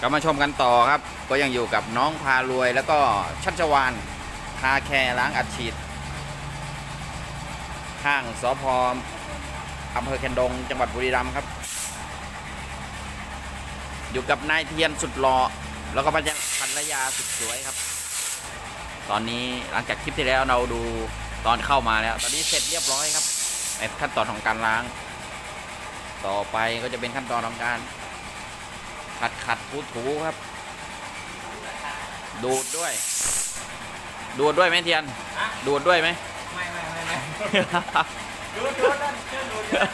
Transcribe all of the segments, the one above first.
ก็มาชมกันต่อครับ ก็ยังอยู่กับน้องพารวย แล้วก็ชัชวานคาแคร์ล้างอัดฉีดข้างสพอำเภอแคนดง จังหวัดบุรีรัมย์ครับ อยู่กับนายเทียนสุดหล่อแล้วก็ภรรยาสุดสวยครับ ตอนนี้หลังจากคลิปที่แล้วเราดูตอนเข้ามาแล้ว ตอนนี้เสร็จเรียบร้อยครับในขั้นตอนของการล้าง ต่อไปก็จะเป็นขั้นตอนของการ ขัดขัดถูถูครับ ดูดด้วย ดูดด้วยไหมเทียนฮะดูดด้วยไหมไม่ไม่ไม่ไม่ดูดูนั่นเชื่อดูอยู่นะ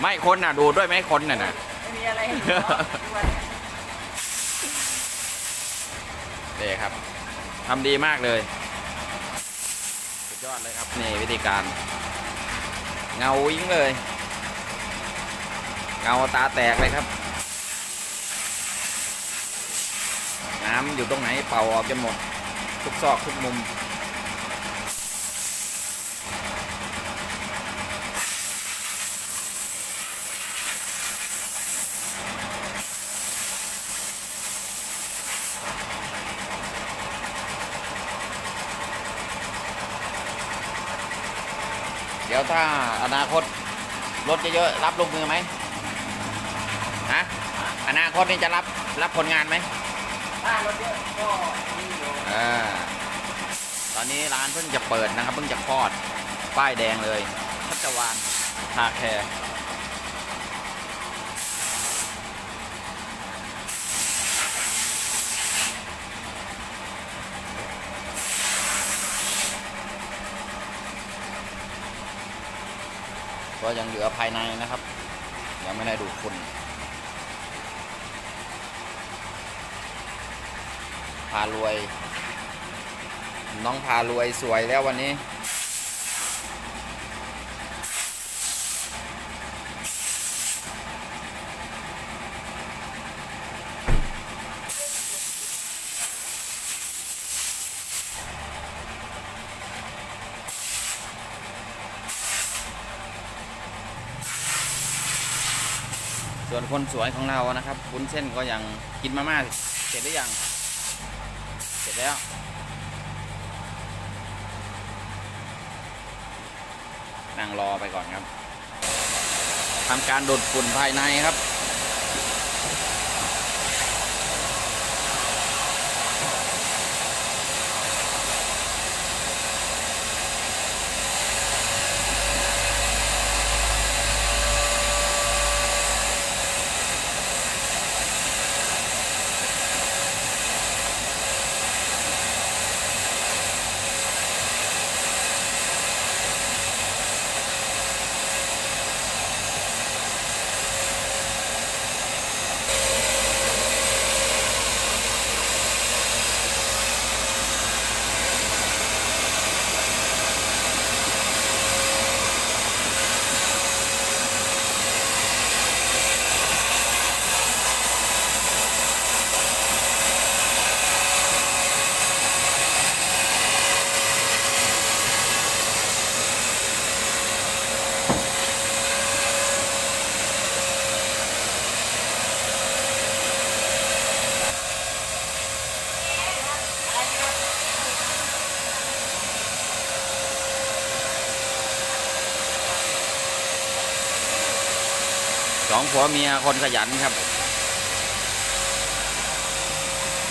ไม่คนน่ะ ดูดด้วยไหมคนน่ะนะไม่มีอะไรให้ดูหรอกทุกวันเนี่ยนี่ครับทำดีมากเลย สุดยอดเลยครับ นี่วิธีการ เงายิงเลย เงาตาแตกเลยครับำอยู่ตรงไหนเป่าออกจนหมด ทุกซอกทุกมุม เดี๋ยวถ้าอนาคตรถเยอะๆรับลงมือไหมฮะอนาคตนี่จะรับรับผลงานไหม อ่าตอนนี้ร้านเพิ่งจะเปิดนะครับ เพิ่งจะคลอด ป้ายแดงเลยพัชวานคาแคร์ก็ยังเหลือภายในนะครับ ยังไม่ได้ดูดฝุ่ พารวย น้องพารวยสวยแล้ววันนี้ ส่วนคนสวยของเรานะครับวุ้นเส้นก็ยังกินมาม่าเสร็จหรือยัง แล้วนั่งรอไปก่อนครับทำการดูดฝุ่นภายในครับ สองผัวเมียคนขยันครับ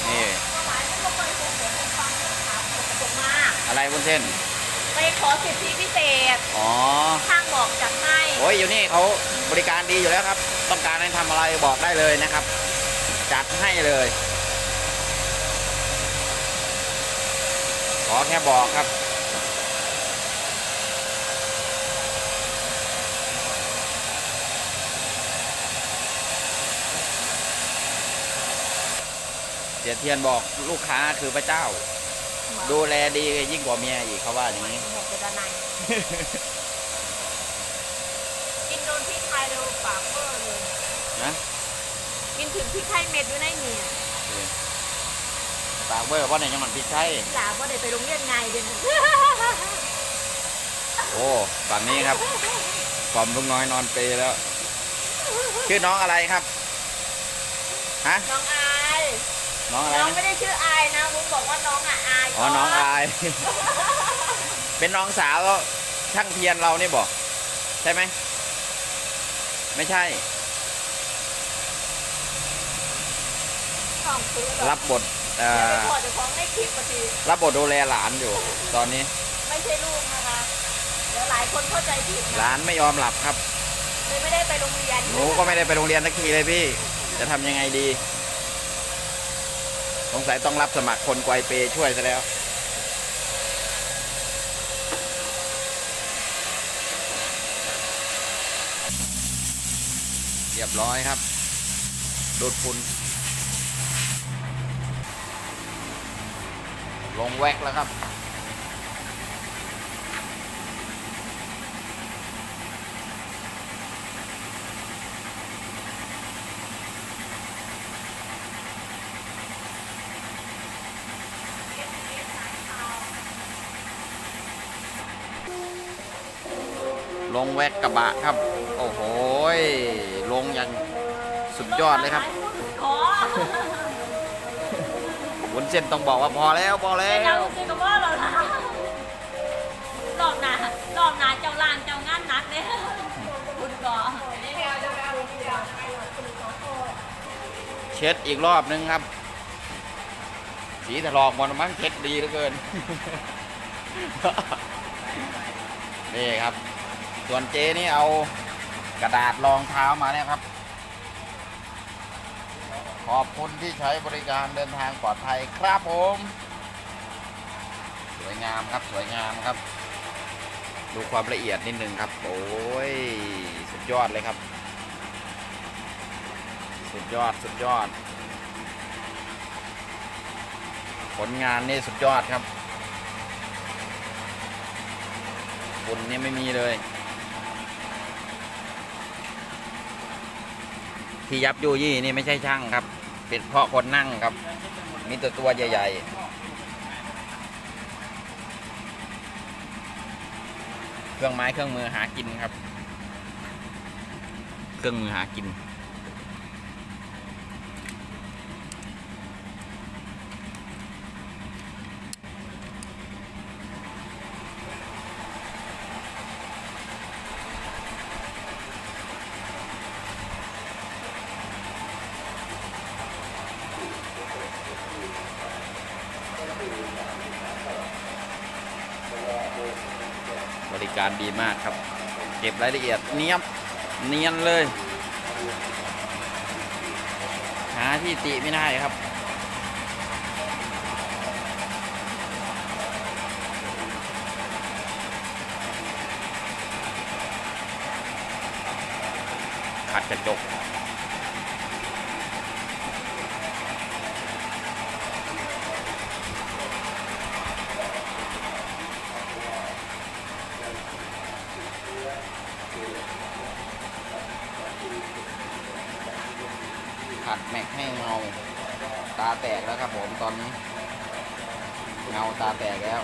นี่ อะไรบนเส้น ไปขอสิทธิพิเศษอ๋อช่างบอกจัดให้โอ้ยอยู่นี่เขาบริการดีอยู่แล้วครับ ต้องการให้ทำอะไรบอกได้เลยนะครับ จัดให้เลย ขอแค่บอกครับ สียเทียนบอกลูกค้าคือพระเจ้า ดูแลดียิ่งกว่าเมียอีกเขาว่าอย่างนี้ หมกจะด้านในกินโดนพริกไทยเร็วปากเบอร์เลย นะกินถึงพริกไทยเม็ดอยู่ในนี่ปากเบอร์เพราะไหนยังมันพริกไทยหลาบ่ได้ไปโรงเรียนไงเดี๋ยวนี้โอ้ฝั่งนี้ครับกล่อมลุงน้อยนอนเปรย์แล้ว ชื่อน้องอะไรครับ ฮะ น้องอาย น้องอะไรน้องไม่นะได้ชื่ออายนะวุ้นบอกว่าน้องอะอายอ๋อน้องอาย เป็นน้องสาวช่างเทียนเรานี่บอกใช่ไหมไม่ใช่ ของซื้อเหรอรับบทเอ่เดี๋ยวอไปขอเดี๋ยวของในคลิปพอดีรับบทดูแลหลานอยู่ ตอนนี้ไม่ใช่ลูกนะคะเดี๋ยวหลายคนเข้าใจผิดหนะลานไม่ยอมหลับครับ เลยไม่ได้ไปโรงเรียนหนูก็ไม่ได้ไปโรงเรียนสักทีเลยพี่ จะทำยังไงดี สงสัยต้องรับสมัครคนไกวเปช่วยซะแล้ว เรียบร้อยครับ ดูดฝุ่นลงแวกแล้วครับ ลงแวกก ระบะครับ โอ้โหยลงอย่างสุดยอดเลยครับขอวุ้นเส้นต้องบอกว่าพอแล้วพอแล้เป็นยังวซื้อกับว่าเราละรอบหน้ารอบหน้าเจ้าลานเจ้างานนักเนี่ยคุณก่อเช็ดอีกรอบนึงครับ สีถลอกหมดมั้งเช็ดดีเหลือเกิน นี่ครับ ส่วนเจนี่เอากระดาษรองเท้ามาเนี่ยครับ ขอบคุณที่ใช้บริการเดินทางปลอดภัยครับผม สวยงามครับสวยงามครับ ดูความละเอียดนิดนึงครับ โอ้ย สุดยอดเลยครับ สุดยอดสุดยอด ผลงานนี่สุดยอดครับฝุ่นนี่ไม่มีเลย ที่ยับยูยี่นี่ไม่ใช่ช่างครับ เป็นเพราะคนนั่งครับ มีตัวตัวใหญ่ๆเครื่องไม้เครื่องมือหากินครับ เครื่องมือหากิน บริการดีมากครับ เก็บรายละเอียดเนียบเนียนเลย หาที่ติไม่ได้ครับขัดกระจก ขัดแม็กให้เงาตาแตกแล้วครับผมตอนนี้ เงาตาแตกแล้ว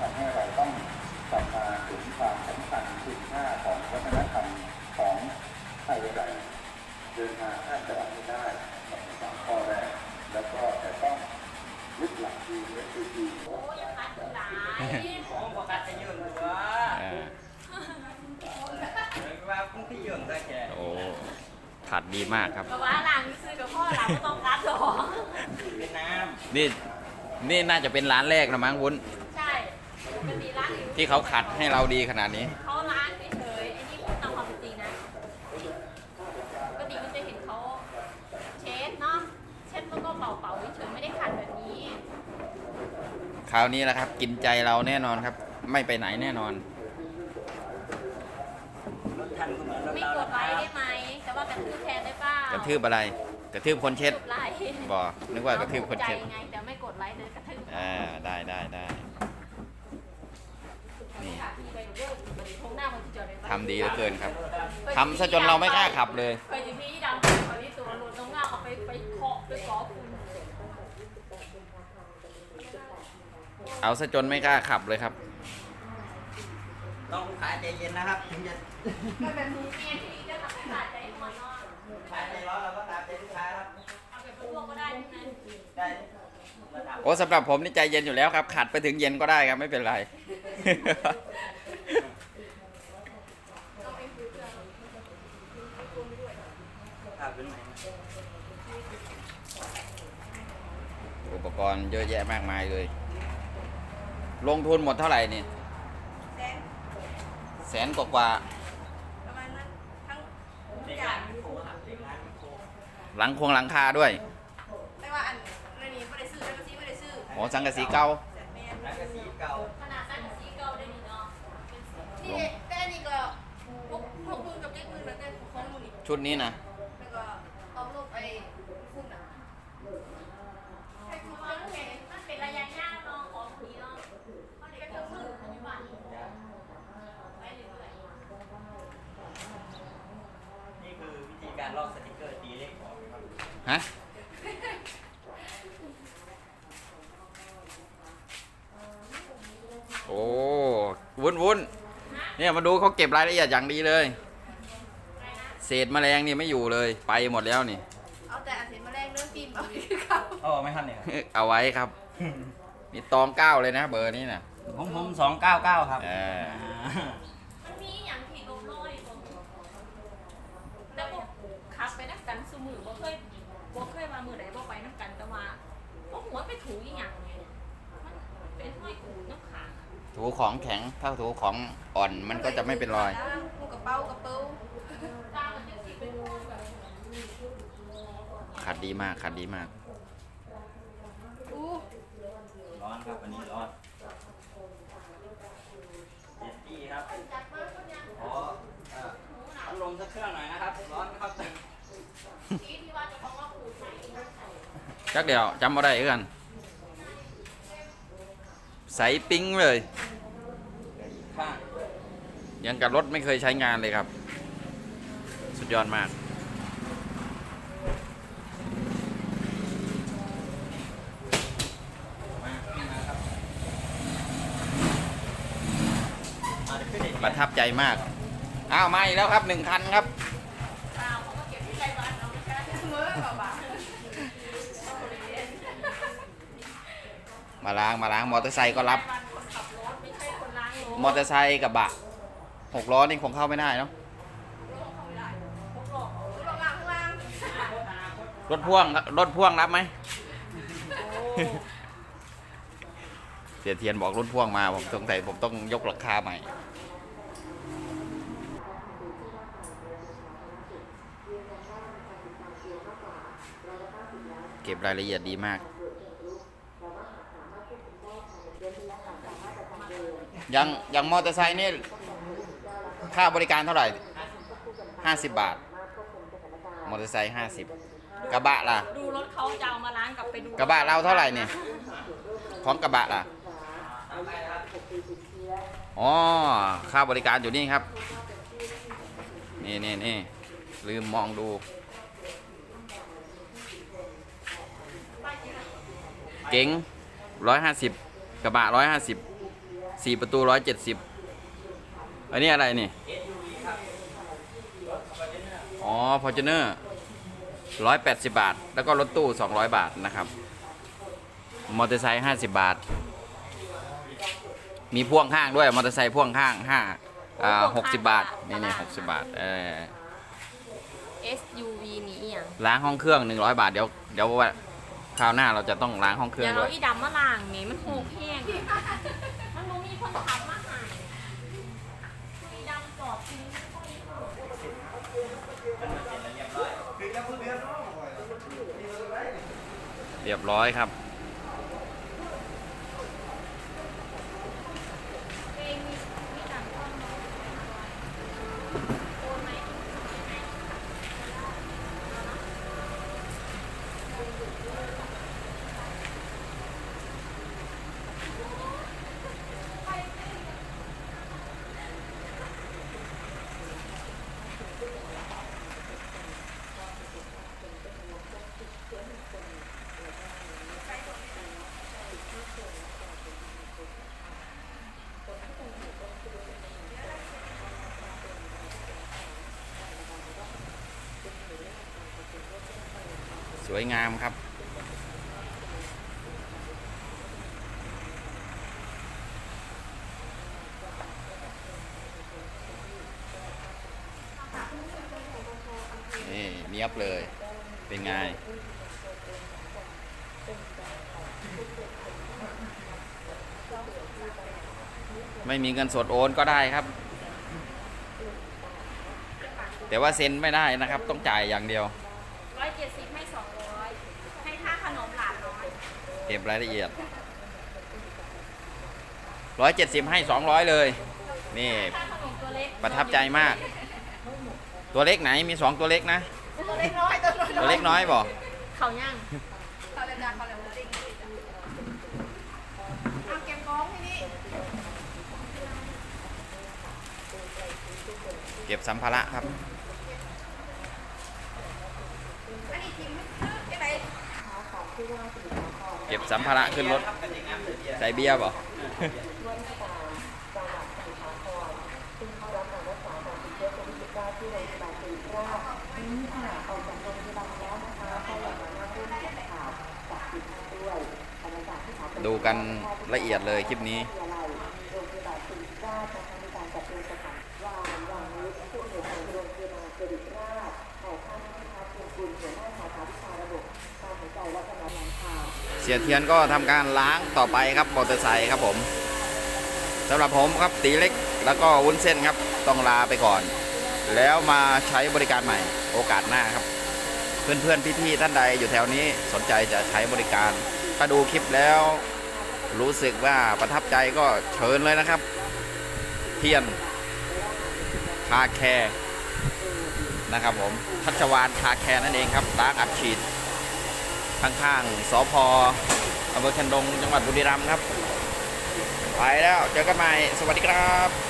ทำให้เราต้องกลับมาถึงความสำคัญคุณค่าของวัฒนธรรมของไทย ใหญ่เดินทางข้ามจังหวัดไม่ได้กับสามข้อแรก แล้วก็จะต้องยึดหลักดีและคือดีโอ้ยยังพัดหลายของประกาศจะยืนหัวอ่าว่าคุณที่ยืนได้แค่โอ้ขัดดีมากครับเพราะว่าหลังซื้อกับพ่อหลังก็ต้องรัดหรอเป็นน้นี่นี่น่าจะเป็นร้านแรกนะมั้งวุ้น ใช่ปกติร้านอื่นที่เขาขัดให้เราดีขนาดนี้ เขาล้างเฉ คราวนี้แหละครับ กินใจเราแน่นอนครับ ไม่ไปไหนแน่นอนรถทันก็เหมือนรถไม่เรากดไลค์ได้ไหม แต่ว่ากระทืบแทนได้เปล่ากระทืบอะไรกระทืบคนเช็ดกดไลค์บอกนึกว่ากระทืบคนเช็ด ใจไงแต่ไม่กดไลค์เลยกระทืบอ่าได้ได้ได้นี่ค่ะพี่ไปดูด้วยมันทงหน้ามันจะจอดเลยทำดีเหลือเกินครับทำซะจนเราไม่กล้าขับเลย ไปถึงที่ดำไปที่ตัวรถน้องเงาเอาไปไปเคาะไปกอคุณ เอาซะจนไม่กล้าขับเลยครับ ต้องลูกค้าใจเย็นนะครับ ถึงจะก็แบบนี้เมียที่จะทำให้ขาดใจหัวนอนลูกค้าใจร้อนเราก็ตามใจลูกค้าครับเอาไปพวกก็ได้ทั้งนั้นได้ระดับโอ้สำหรับผมนี่ใจเย็นอยู่แล้วครับ ขัดไปถึงเย็นก็ได้ครับไม่เป็นไรภาพเป็นไหนอุปกรณ์เยอะแยะมากมายเลย ลงทุนหมดเท่าไหร่นี่แสนแสนกว่ากว่าประมาณนั้นทั้งเด็กร้านโคครับเด็กร้านโคหลังคงหลังคาด้วยไม่ว่าอันอันนี้ไม่ได้ซื้อแล้วก็ซื้อไม่ได้ซื้อโอ้สังกะสีเก่าแต่แม่ร้านกระสีเก่าขนาดสั้นกับสีเก่าได้ดีเนาะเป็นสีนี่แต่อันนี้ก็พวกพวกมือกับเจ๊มือแล้วแต่ของมือนี่ชุดนี้นะ แล้วก็เอาลงไปคุณอะให้คุณ เพราะ เพิ่ ว่าม มัน ไง เป็นมันเป็นระยะยาวเนาะของนี้เนาะเพราะเด็กก็มือปัจจุบันไปเรื่อย นี่คือวิธี การลอกสติกเกอร์ตีเลขออกครับฮะโอ้วุ้นวุ้นเนี่ยมาดูเขาเก็บรายละเอียดอย่างดีเลย เศษแมลงนี่ไม่อยู่เลยไปหมดแล้วนี่ เอาแต่อันเห็นมาแรงเรื่องฟิล์มเอาไปคือเขาเอาออกไหมครับเนี่ยเอาไว้ครับมีตองเก้าเลยนะเบอร์นี้นะผมผมสองเก้าเก้าครับ เออ ๆมันมีอย่างที่ลบร้อยตรงแล้วพวกคักไปนักกันสมือบ่เคยบ่เคยมามือไหนบ่ไปนักกันแต่ว่าพวกหัวไป ถูอีหยังไงมันเป็นห้อยอูน้ำขาถูของแข็งถ้าถูของอ่อนมันก็จะไม่เป็นรอยลูกกระเป๋ากระเป๋าตามันจะสิเป็นแบบขัดดีมากขัดดีมากอู้ร้อนครับวันนี้ร้อนเย็นตี้ครับขอเอ่อพัดลมสักเครื่องหน่อยนะครับ ร้อนครับที่ที่ว่าจะบอกว่าปูใส่จักเดียวจำมาได้เอื้อน ใสปิ้งเลยยังกับรถไม่เคยใช้งานเลยครับ สุดยอดมาก ประทับใจมาก อ้าวมาอีกแล้วครับหนึ่งคันครับ มาล้างมาล้างมอเตอร์ไซค์ก็รับบ้านคนขับรถไม่ใช่คนล้างรถมอเตอร์ไซค์กับบะหกล้อนี่คงเข้าไม่ได้เนาะพวกหลอกลงล่างข้างล่างรถพ่วงรถพ่วงรับไหมเสียเทียนบอกรถพ่วงมาผมสงสัยผมต้องยกราคาใหม่ เก็บรายละเอียดดีมาก ยังยังมอเตอร์ไซค์นี่ค่าบริการเท่าไหร่ห้าสิบบาท มอเตอร์ไซค์ห้าสิบกระบะล่ะ ดูรถเขาจะเอามาล้างกลับไปดูกระบะเราเท่าไหร่เนี่ยของกระบะล่ะอ๋อค่าบริการอยู่นี่ครับ นี่นี่นี่ลืมมองดู เก๋งร้อยห้าสิบกระบะร้อยห้าสิบ สี่ประตูร้อยเจ็ดสิบอันนี้อะไรนี่ อ๋อฟอร์จูเนอร์ร้อยแปดสิบบาท แล้วก็รถตู้สองร้อยบาทนะครับ มอเตอร์ไซค์ห้าสิบบาท มีพ่วงข้างด้วย มอเตอร์ไซค์พ่วงข้างห้าอ่าหกสิบบาท นี่นี่หกสิบบาทเออเอสยูวีนี้อย่างล้างห้องเครื่องหนึ่งร้อยบาท เดี๋ยวเดี๋ยวว่าคราวหน้าเราจะต้องล้างห้องเครื่อองย่างด้เราวยอีดำมาล้างนี่มันโหกแห้งมันบ่มี คนขับมาหายอีดำจอบจริงเรียบร้อยครับ สวยงามครับ นี่เนียบเลย เป็นไงไม่มีเงินสดโอนก็ได้ครับ แต่ว่าเซ็นไม่ได้นะครับ ต้องจ่ายอย่างเดียวร้อยเจ็ดสิบให้สองร้อยให้ค่าขนมหลานร้อย เก็บรายละเอียดร้อยเจ็ดสิบให้สองร้อยเลย นี่ค่าขนมตัวเล็กประทับใจมาก ตัวเล็กไหนมีสองตัวเล็กนะ ตัวเล็กน้อยตัวน้อยตัวเล็กน้อยบอกเขาย่างเขาเลยดังเขาเลยจริงเอาเก็บกองที่นี่เก็บสัมภาระครับ อันนี้ทิ้งยังไง เก็บสัมภาระขึ้นรถ ใส่เบียร์บอกดูกันละเอียดเลยคลิปนี้ สียเทียนก็ทำการล้างต่อไปครับมอเตอร์ไซค์ครับผมสำหรับผมครับตีเล็กแล้วก็วุ้นเส้นครับต้องลาไปก่อน แล้วมาใช้บริการใหม่โอกาสหน้าครับ เพื่อนๆพี่ๆท่านใดอยู่แถวนี้สนใจจะใช้บริการ ถ้าดูคลิปแล้ว รู้สึกว่าประทับใจก็เชิญเลยนะครับ เทียนคาแคร์นะครับผมทัชวานคาแคร์นั่นเองครับล้างอัดฉีด ข้างๆสพอำเภอแคนดงจังหวัดบุรีรัมย์ครับ ไปแล้วเจอกันใหม่ สวัสดีครับ